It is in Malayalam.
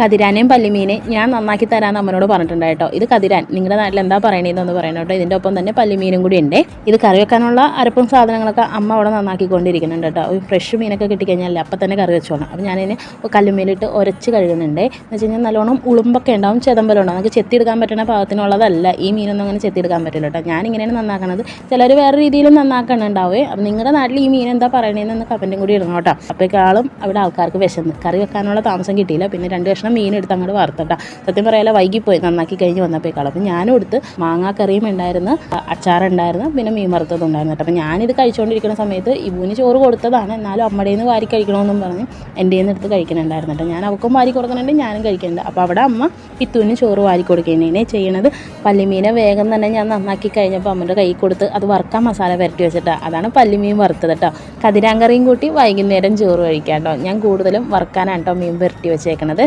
കതിരാനെയും പല്ലിമീനെ ഞാൻ നന്നാക്കി തരാമെന്ന് അമ്മനോട് പറഞ്ഞിട്ടുണ്ട് കേട്ടോ. ഇത് കതിരാൻ നിങ്ങളുടെ നാട്ടിൽ എന്താ പറയണതെന്ന് പറയണം കേട്ടോ. ഇതിന്റെ ഒപ്പം തന്നെ പല്ലിമീനും കൂടി ഉണ്ട്. ഇത് കറി വെക്കാനുള്ള അരപ്പും സാധനങ്ങളൊക്കെ അമ്മ അവിടെ നന്നാക്കിക്കൊണ്ടിരിക്കുന്നുണ്ട് കേട്ടോ. ഒരു ഫ്രഷ് മീനൊക്കെ കിട്ടിക്കഴിഞ്ഞാൽ അപ്പം തന്നെ കറി വെച്ചോണം. അപ്പോൾ ഞാനതിന് കല്ലുമേലിട്ട് ഉരച്ച് കഴുകുന്നുണ്ട്. എന്ന് വെച്ച് കഴിഞ്ഞാൽ നല്ലോണം ഉളുമ്പൊക്കെ ഉണ്ടാവും ചെതമ്പലം ഉണ്ടാവും. നമുക്ക് ചെത്തിയെടുക്കാൻ പറ്റുന്ന പാകത്തിനുള്ളതല്ല. ഈ മീനൊന്നും അങ്ങനെ ചെത്തിയെടുക്കാൻ പറ്റില്ല കേട്ടോ. ഞാനിങ്ങനെയാണ് നന്നാക്കണത്. ചിലർ വേറെ രീതിയിലും നന്നാക്കണുണ്ടാവേ. അപ്പം നിങ്ങളുടെ നാട്ടിൽ ഈ മീൻ എന്താ പറയണതെന്ന് കമന്റും കൂടി ഇടണം കേട്ടോ. അപ്പോഴേക്കാളും അവിടെ ആൾക്കാർക്ക് വിശന്ന്. കറി വെക്കാനുള്ള താമസം കിട്ടിയില്ല. പിന്നെ രണ്ട് കഷ്ണം മീൻ എടുത്ത് അങ്ങോട്ട് വറുത്തട്ടാ. സത്യം പറയാല വൈകിപ്പോയി നന്നാക്കി കഴിഞ്ഞ് വന്നപ്പോഴേക്കാളും. അപ്പം ഞാനും എടുത്ത് മാങ്ങാക്കറിയും ഉണ്ടായിരുന്നു അച്ചാറുണ്ടായിരുന്നു പിന്നെ മീൻ വറുത്തതും ഉണ്ടായിരുന്നു അപ്പം ഞാനിത് കഴിച്ചുകൊണ്ടിരിക്കുന്ന സമയത്ത് ഇബുവിന് ചോറ് കൊടുത്തതാണ്. എന്നാലും അമ്മയുടെ നിന്ന് വാരി കഴിക്കണമെന്നും പറഞ്ഞ് എന്റെ നിന്ന് എടുത്ത് കഴിക്കണുണ്ടായിരുന്നു കേട്ടോ. ഞാൻ അവൾക്കും വാരി കൊടുക്കുന്നുണ്ട് ഞാനും കഴിക്കുന്നുണ്ട് അപ്പോൾ അവിടെ അമ്മ പിത്തുവിന് ചോറ് വാരി കൊടുക്കുന്നതിനെ ചെയ്യണത് പല്ലിമീനെ വേഗം തന്നെ ഞാൻ നന്നാക്കി കഴിഞ്ഞപ്പോൾ അമ്മയുടെ കൈ കൊടുത്ത് അത് വറുക്കാൻ മസാല പുരട്ടി വെച്ചിട്ടാണ് അതാണ് പല്ലിമീൻ വറുത്തത് കേട്ടോ. കതിരാങ്കറിയും കൂട്ടി വൈകുന്നേരം ചോറ് കഴിക്കാം കേട്ടോ. ഞാൻ കൂടുതലും വറുക്കാനാണ് കേട്ടോ മീൻ പുരട്ടി വെച്ചേക്കണത്.